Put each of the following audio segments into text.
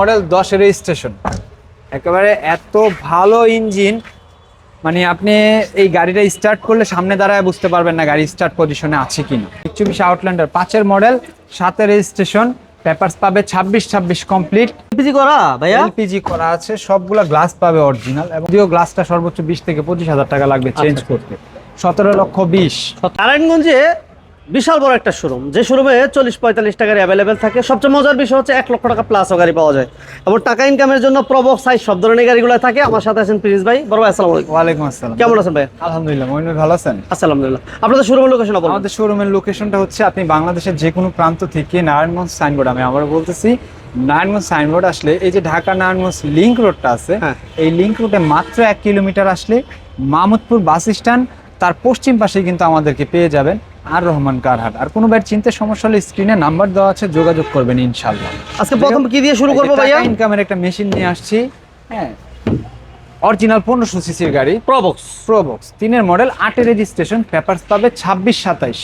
Model দশের registration. একেবারে এত ভালো ইঞ্জিন মানে আপনি এই গাড়িটা স্টার্ট করলে সামনে দাঁড়ায় বুঝতে পারবেন না গাড়ি স্টার্ট পজিশনে আছে কিনা। চব্বিশ আউটল্যান্ডার পাঁচের মডেল সাতের রেজিস্ট্রেশন পেপারস পাবে ছাব্বিশ ছাব্বিশ কমপ্লিট এলপিজি করা ভাইয়া? এলপিজি করা আছে সবগুলা গ্লাস পাবে অরিজিনাল এবং যদিও গ্লাসটা সর্বোচ্চ বিশ থেকে পঁচিশ হাজার টাকা লাগবে চেঞ্জ করতে। সতেরো লক্ষ বিশ। নারায়ণগঞ্জে বিশাল বড় একটা শোরুম যে শোরুমে চল্লিশ পঁয়তাল্লিশ টাকার অ্যাভেলেবেল থাকে সবচেয়ে মজার বিষয় হচ্ছে এক লক্ষ টাকা প্লাসও গাড়ি পাওয়া যায়। এবং টাকা ইনকামের জন্য প্রবক সাইজ সব ধরনের গাড়িগুলো থাকে। আমার সাথে আছেন প্রিন্স ভাই। বড় ভাই আসসালামু আলাইকুম। আসসালাম। কেমন আছেন ভাই আলহামদুলিল্লাহ মইন ভালো আছেন? আলহামদুলিল্লাহ। আপনাদের শোরুমের লোকেশন বলুন। আমাদের শোরুমের লোকেশনটা হচ্ছে আপনি বাংলাদেশের যে কোনো প্রান্ত থেকে নারায়ণগঞ্জ সাইনবোর্ড আমি আবার বলতেছি নারায়ণগঞ্জ সাইনবোর্ড আসলে এই যে ঢাকা নারায়ণগঞ্জ লিঙ্ক রোডটা আছে হ্যাঁ। এই লিঙ্ক রোডে মাত্র এক কিলোমিটার আসলে মাহমুদপুর বাস স্ট্যান্ড তার পশ্চিম পাশে কিন্তু আমাদেরকে পেয়ে যাবেন। আর রহমান কারহাট। আর কোনো বাইর চিন্তার সমস্যা হলে স্ক্রিনে নাম্বার দেওয়া আছে যোগাযোগ করবেন ইনশাল্লাহ আজকে প্রথম কি দিয়ে শুরু করব ভাইয়া? ইনকামের একটা মেশিন নিয়ে আসছি হ্যাঁ। অরিজিনাল পনেরোশো সিসির গাড়ি প্রবক্স প্রবক্স তিনের মডেল আটের রেজিস্ট্রেশন পেপারস পাবে ছাব্বিশ সাতাইশ।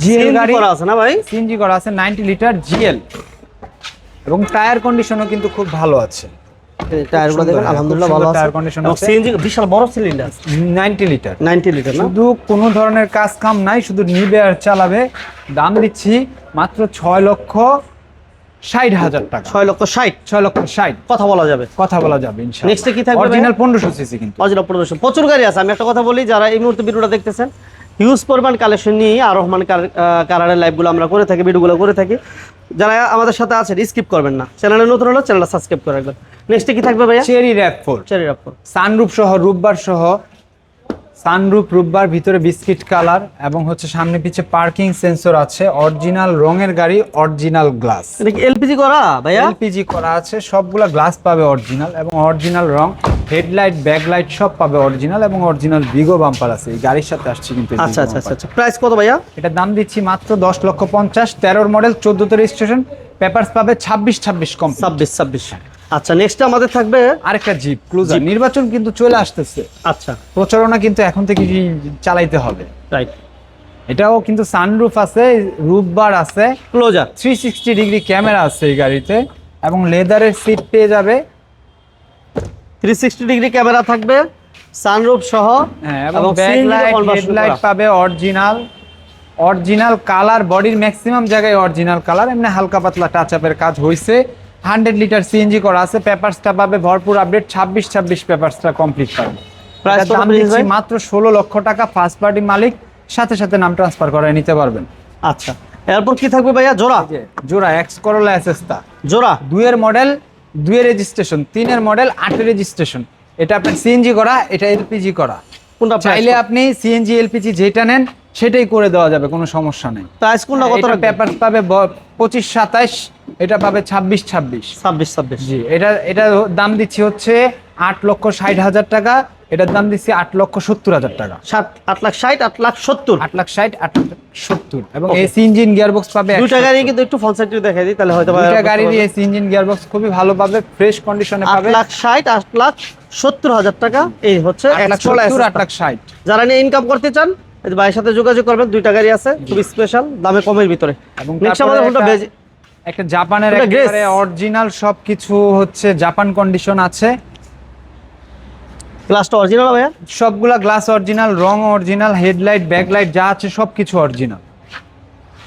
জিএল গাড়ি করা আছে না ভাই? সিএনজি করা আছে নাইনটি লিটার জিএল এবং টায়ার কন্ডিশনও কিন্তু খুব ভালো আছে। টায়ারগুলো দেখেন সুন্দর, আলহামদুলিল্লাহ ভালো টায়ার কন্ডিশন আছে। সিএনজি বিশাল বড় সিলিন্ডার নাইনটি লিটার। 90 লিটার না? শুধু কোনো ধরনের কাজ কাম নাই শুধু নিবে আর চালাবে। দাম দিচ্ছি মাত্র ছয় লক্ষ ষাট হাজার টাকা। ছয় লক্ষ ষাট? ছয় লক্ষ ষাট। কথা বলা যাবে। কথা বলা যাবে কি থাকবে অরিজিনাল পনেরোশো সিসি কিন্তু। অজিলা প্রদর্শন প্রচুর গাড়ি আছে আমি একটা কথা বলি যারা এই মুহূর্তে ভিডিওটা দেখতেছেন হিউজ পরিমাণ কালেকশন নিয়ে আর রহমান কারারের লাইভগুলো আমরা করে থাকি ভিডিওগুলো করে থাকি। যারা আমাদের সাথে আছেন স্কিপ করবেন না। চ্যানেলে নতুন হলে চ্যানেলটা সাবস্ক্রাইব করে রাখবেন। নেক্সটে কি থাকবে ভাইয়া? চেরি র্যাপ ফোর চেরি রাখুন সানরূপ সহ রূপবার সহ সানরূপ রূপবার ভিতরে বিস্কিট কালার এবং হচ্ছে সামনে পিছে পার্কিং সেন্সর আছে অরিজিনাল রঙের গাড়ি অরিজিনাল গ্লাস এটা কি এলপিজি করা ভাইয়া? এলপিজি করা আছে সবগুলা গ্লাস পাবে অরিজিনাল এবং অরিজিনাল রং। হেডলাইট ব্যাকলাইট সব পাবে অরিজিনাল এবং অরিজিনাল বিগো বাম্পার আছে। এই গাড়ির সাথে আসছে কিন্তু আচ্ছা আচ্ছা আচ্ছা আচ্ছা। প্রাইস কত ভাইয়া? এটার দাম দিচ্ছি মাত্র দশ লক্ষ পঞ্চাশ। তেরোর মডেল চোদ্দতে রেজিস্ট্রেশন পেপারস পাবে ছাব্বিশ ছাব্বিশ কম ছাব্বিশ ছাব্বিশ। আচ্ছা নেক্সট আমাদের থাকবে আরেকটা জিপ ক্লুজার নির্বাচন কিন্তু চলে আসতেছে। আচ্ছা। প্রচারণা কিন্তু এখন থেকে চালাইতে হবে। রাইট এটাও কিন্তু সানরুফ আছে রুফবার আছে। Closure three sixty degree camera আছে এই গাড়িতে এবং লেদারের সিট পেয়ে যাবে। থ্রি সিক্সটি ডিগ্রি ক্যামেরা থাকবে সানরুফ সহ হ্যাঁ এবং হেডলাইট পাবে অরিজিনাল অরিজিনাল কালার বডির ম্যাক্সিমাম জায়গায় অরিজিনাল কালার এমনি হালকা পাতলা টাচ আপের কাজ হয়েছে হান্ড্রেড লিটার সিএনজি করা আছে পেপারসটা পাবে ভরপুর আপডেট ছাব্বিশ ছাব্বিশ পেপারসটা কমপ্লিট পাবে দাম দিচ্ছি মাত্র ষোলো লক্ষ টাকা ফার্স্ট পার্টি মালিক সাথে সাথে নাম ট্রান্সফার করে নিতে পারবেন। আচ্ছা। এরপর কি থাকবে ভাইয়া? জোড়া। জোড়া এক্স করোলা এসএসটা জোড়া। দুইয়ের মডেল দুইয়ের রেজিস্ট্রেশন তিনের মডেল আটের রেজিস্ট্রেশন এটা আপনার সিএনজি করা এটা এলপিজি করা। কোনটা চাইলে আপনি সিএনজি এলপিজি যেটা নেন সেটাই করে দেওয়া যাবে কোনো সমস্যা নেই। প্রাইস কোনটা কত এটা রাখবে পেপার পাবে পঁচিশ সাতাইশ এটা পাবে ছাব্বিশ ছাব্বিশ। ছাব্বিশ ছাব্বিশ। জি এটা এটা দাম দিচ্ছি হচ্ছে আট লক্ষ ষাট হাজার টাকা। এটার দাম দিচ্ছি আট লক্ষ সত্তর হাজার টাকা। সাত আট লাখ ষাট আট লাখ সত্তর। আট লাখ ষাট আট লাখ সত্তর। এবং. এসি ইঞ্জিন গিয়ারবক্স পাবে দুটা গাড়ি কিন্তু একটু ফোন সাইড দেখাই দিই তাহলে হয়তো দুইটা গাড়ির এসি ইঞ্জিন গিয়ারবক্স খুবই ভালো পাবে ফ্রেশ কন্ডিশনে পাবে আট লাখ ষাট আট লাখ সত্তর হাজার টাকা। এই হচ্ছে আট লাখ সত্তর আট লাখ ষাট। যারা নিয়ে ইনকাম করতে চান এই ভাইয়ের সাথে যোগাযোগ করবেন দুইটা গাড়ি আছে খুব স্পেশাল দামে কমের ভিতরে। এবং নেক্সট আমাদের হোন্ডা একটা- জাপানের একেবারে অরিজিনাল সবকিছু হচ্ছে জাপান কন্ডিশন আছে। গ্লাসটা অরিজিনাল ভাইয়া? সবগুলা গ্লাস অরিজিনাল রং অরিজিনাল হেডলাইট ব্যাকলাইট যা আছে সবকিছু অরিজিনাল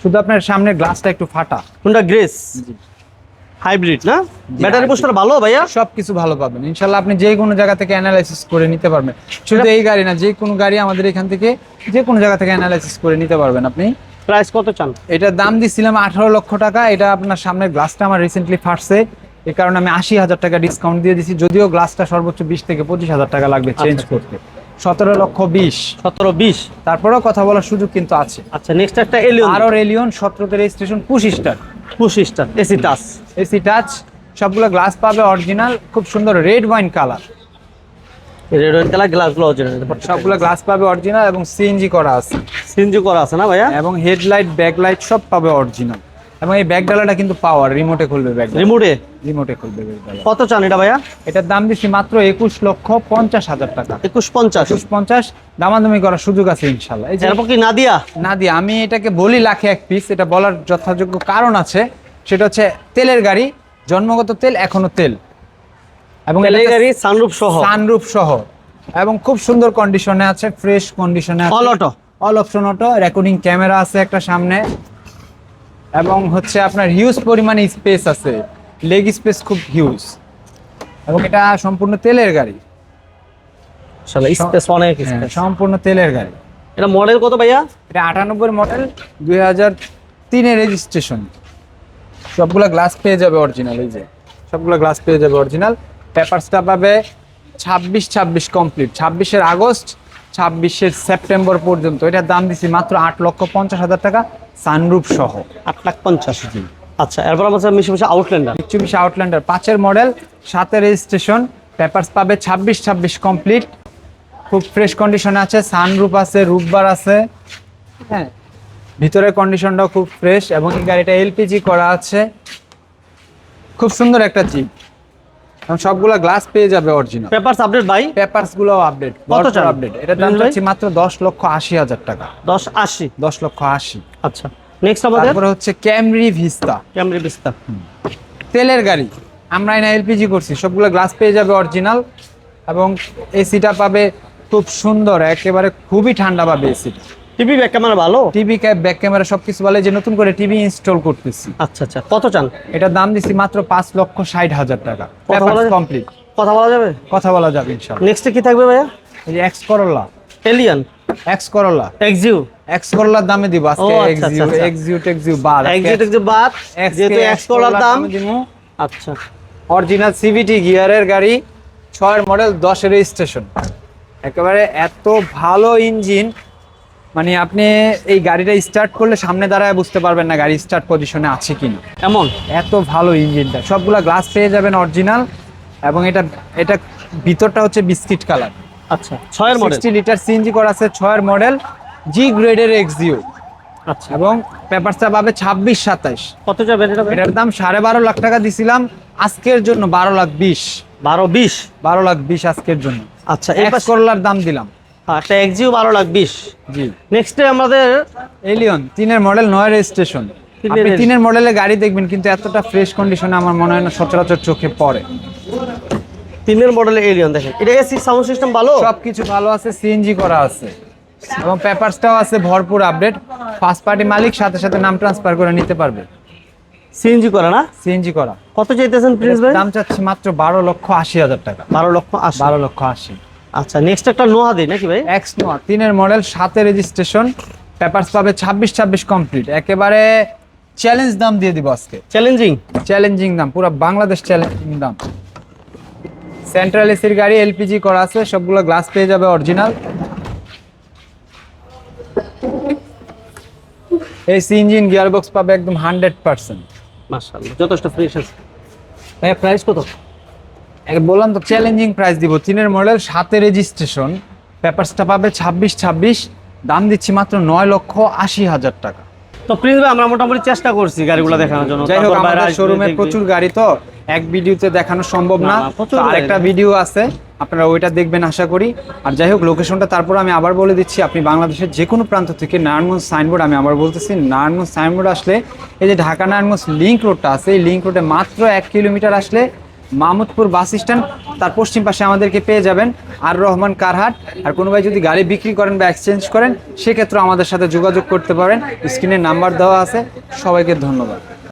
শুধু আপনার সামনে গ্লাসটা একটু ফাটা। Honda Grace? হাইব্রিড না? ব্যাটারি। পোস্টার ভালো ভাইয়া? সবকিছু ভালো পাবেন। ইনশাল্লাহ আপনি যে কোনো জায়গা থেকে অ্যানালাইসিস করে নিতে পারবেন। শুধু এই গাড়ি না যে কোনো গাড়ি আমাদের এখান থেকে যে কোনো জায়গা থেকে অ্যানালাইসিস করে নিতে পারবেন আপনি। প্রাইস কত চান? এটার দাম দিচ্ছিলাম আঠারো লক্ষ টাকা। এটা আপনার সামনের গ্লাসটা আমার রিসেন্টলি ফাটছে। এই কারণে আমি আশি হাজার টাকা ডিসকাউন্ট দিয়ে দিচ্ছি যদিও গ্লাসটা সর্বোচ্চ বিশ থেকে পঁচিশ হাজার টাকা লাগবে চেঞ্জ আচ্ছা। করতে। সতেরো লক্ষ বিশ। সতেরো বিশ? তারপরেও কথা বলার সুযোগ কিন্তু আছে। আচ্ছা নেক্সট একটা এলিয়ন আরও রেলিয়ন সতেরোতে রেজিস্ট্রেশন পুশ স্টার পঁচিশ start AC touch AC touch সবগুলো গ্লাস পাবে অরিজিনাল খুব সুন্দর red wine colour red wine colour গ্লাসগুলো অরিজিনাল সবগুলো গ্লাস পাবে অরিজিনাল এবং সিএনজি করা আছে। সিএনজি করা আছে না ভাইয়া? এবং হেডলাইট ব্যাকলাইট সব পাবে অরিজিনাল এবং এই ব্যাক ডালাটা কিন্তু পাওয়ার রিমোটে খুলবে ব্যাগ রিমোটে রিমোটে খুলবে ডালা। কত চান এটা ভাইয়া? এটার দাম দিচ্ছি মাত্র একুশ লক্ষ পঞ্চাশ হাজার টাকা। একুশ পঞ্চাশ? একুশ পঞ্চাশ দামাদামি করার সুযোগ আছে ইনশাল্লাহ এই যে এরপর কি নাদিয়া? না দিয়ে আমি এটাকে বলি লাখে এক পিস এটা বলার যথাযোগ্য কারণ আছে। সেটা হচ্ছে তেলের গাড়ি জন্মগত তেল এখনও তেল। এবং তেলের গাড়ি সানরুফ সহ? সানরুফ সহ। এবং খুব সুন্দর কন্ডিশনে আছে ফ্রেশ কন্ডিশনে আছে। All auto all option auto recording camera আছে একটা সামনে। এবং হচ্ছে আপনার হিউজ পরিমাণে স্পেস আছে। লেগ স্পেস খুব হিউজ এবং এটা সম্পূর্ণ তেলের গাড়ি। স্পেস অনেক হ্যাঁ, সম্পূর্ণ তেলের গাড়ি। এটা মডেল কত ভাইয়া? এটা আটানব্বই মডেল দুই হাজার তিনের রেজিস্ট্রেশন সবগুলো গ্লাস পেয়ে যাবে অরিজিনাল এই যে। সবগুলো গ্লাস পেয়ে যাবে অরিজিনাল পেপারসটা পাবে ছাব্বিশ ছাব্বিশ কমপ্লিট ছাব্বিশের আগস্ট ছাব্বিশের সেপ্টেম্বর পর্যন্ত। এটার দাম দিছি মাত্র আট লক্ষ পঞ্চাশ হাজার টাকা সানরুফ সহ। আট লাখ পঞ্চাশ। আচ্ছা এরপর আমাদের মিশে মিশে আউটল্যান্ডার চব্বিশ আউটল্যান্ডার পাঁচের মডেল সাতের রেজিস্ট্রেশন পেপারস পাবে ছাব্বিশ ছাব্বিশ কমপ্লিট খুব ফ্রেশ কন্ডিশনে আছে সানরুফ আছে রুফবার আছে। হ্যাঁ ভিতরের কন্ডিশনটাও খুব ফ্রেশ এবং এই গাড়িটা এলপিজি করা আছে। খুব সুন্দর একটা জিপ সবগুলা গ্লাস পেয়ে যাবে অরিজিনাল পেপারস আপডেট ভাই? পেপারসগুলো আপডেট কত চান? আপডেট এটা দাম? চাচ্ছি মাত্র দশ লক্ষ আশি হাজার টাকা। দশ আশি? দশ লক্ষ আশি। আচ্ছা। নেক্সট আমাদের? তারপরে হচ্ছে ক্যামরি ভিস্তা ক্যামরি বিস্তা তেলের গাড়ি। আমরা এনে এলপিজি করছি। সবগুলো গ্লাস পেয়ে যাবে অরিজিনাল এবং এসিটা পাবে খুব সুন্দর একেবারে খুবই ঠান্ডা পাবে এসিটা টিভি ব্যাক ক্যামেরা ভালো? টিভি ক্যাপ ব্যাক ক্যামেরা সবকিছু বলে যে নতুন করে টিভি ইনস্টল করতেছি। আচ্ছা আচ্ছা। কত চান? এটার দাম দিছি মাত্র পাঁচ লক্ষ ষাট হাজার টাকা। কমপ্লিট কথা বলা যাবে? কথা বলা যাবে ইনশাল্লাহ নেক্সটে কি থাকবে ভাইয়া? এই যে X Corolla Allion X Corolla Axio X করোলার দামে দিব আজকে এক্সিউ। এক্সিউ টেক্সিউ বাদ। এক্সিউ এক্সিউ বাদ। যেহেতু এক্স কলার দাম। আচ্ছা। অরিজিনাল সিভিটি গিয়ারের গাড়ি ছয়ের মডেল দশের স্টেশন একেবারে এত ভালো ইঞ্জিন মানে আপনি এই গাড়িটা স্টার্ট করলে সামনে দাঁড়ায় বুঝতে পারবেন না গাড়ি স্টার্ট পজিশনে আছে কিনা। এমন? এত ভালো ইঞ্জিনটা। সবগুলা গ্লাস পেয়ে যাবেন অরিজিনাল এবং এটা এটা ভিতরটা হচ্ছে বিস্কিট কালার আচ্ছা ছয়ের মডেল সিক্সটি লিটার সিএনজি করা আছে ছয়ের মডেল জি গ্রেডের এক্সিও আচ্ছা। এবং পেপারসটা পাবে ছাব্বিশ সাতাইশ। কত যাবে এটার দাম সাড়ে বারো লাখ টাকা দিছিলাম আজকের জন্য বারো লাখ বিশ। বারো বিশ? বারো লাখ বিশ আজকের জন্য। আচ্ছা পাশে- করলার দাম দিলাম। একটা এক্সিউ বারো লাখ বিশ। জি। নেক্সটে আমাদের এলিয়ন তিনের মডেল নয় রেজিস্ট্রেশন তিনের আপনি তিনের মডেলের গাড়ি দেখবেন কিন্তু এতটা ফ্রেশ কন্ডিশনে আমার মনে হয় না সচরাচর চোখে পড়ে। তিনের মডেলের এলিয়ন দেখেন। এটা এসি সাউন্ড সিস্টেম ভালো? সবকিছু ভালো আছে সিএনজি করা আছে। এবং পেপারসটাও আছে ভরপুর আপডেট ফার্স্ট পার্টি মালিক সাথে সাথে নাম ট্রান্সফার করে নিতে পারবে। সিএনজি করে না? সিএনজি করা। কত চাইতেছেন প্রিন্স ভাই? দাম চাচ্ছি মাত্র বারো লক্ষ আশি হাজার টাকা। বারো লক্ষ আশি। বারো লক্ষ আশি। আচ্ছা নেক্সট একটা নোহা দিই নাকি ভাই? এক্স নোয়া তিনের মডেল সাথে রেজিস্ট্রেশন পেপারস পাবে ছাব্বিশ ছাব্বিশ কমপ্লিট একেবারে চ্যালেঞ্জ দাম দিয়ে দিব আজকে। চ্যালেঞ্জিং চ্যালেঞ্জিং দাম পুরো বাংলাদেশ চ্যালেঞ্জিং দাম। সেন্ট্রাল এসির গাড়ি এলপিজি করা আছে সবগুলো গ্লাস পেয়ে যাবে অরিজিনাল এসি ইঞ্জিন গিয়ারবক্স পাবে একদম হান্ড্রেড পার্সেন্ট মাশাআল্লাহ যথেষ্ট ফ্রেশ আছে। ভাইয়া প্রাইস কত? বললাম তো চ্যালেঞ্জিং প্রাইস দিব। তিনের মডেল সাথে রেজিস্ট্রেশন পেপারসটা পাবে ছাব্বিশ ছাব্বিশ দাম দিচ্ছি মাত্র নয় লক্ষ আশি হাজার টাকা। তো প্রিন্স ভাই আমরা মোটামুটি চেষ্টা করছি গাড়িগুলো দেখানোর জন্য। যাই হোক আমাদের শোরুমে প্রচুর গাড়ি তো এক ভিডিওতে দেখানো সম্ভব না। আরেকটা ভিডিও আছে আপনারা ওইটা দেখবেন আশা করি। আর যাই হোক লোকেশনটা তারপর আমি আবার বলে দিচ্ছি আপনি বাংলাদেশের যে কোনো প্রান্ত থেকে নারায়ণগঞ্জ সাইনবোর্ড আমি আবার বলতেছি নারায়ণগঞ্জ সাইনবোর্ড আসলে এই যে ঢাকা নারায়ণগঞ্জ লিঙ্ক রোডটা আছে এই লিঙ্ক রোডে মাত্র এক কিলোমিটার আসলে মাহমুদপুর বাস স্ট্যান্ড, তার পশ্চিম পাশে আমাদেরকে পেয়ে যাবেন আর রহমান কারহাট। আর কোনো ভাই যদি গাড়ি বিক্রি করেন বা এক্সচেঞ্জ করেন, সেক্ষেত্রে আমাদের সাথে যোগাযোগ করতে পারেন। স্ক্রিনে নাম্বার দেওয়া আছে। সবাইকে ধন্যবাদ।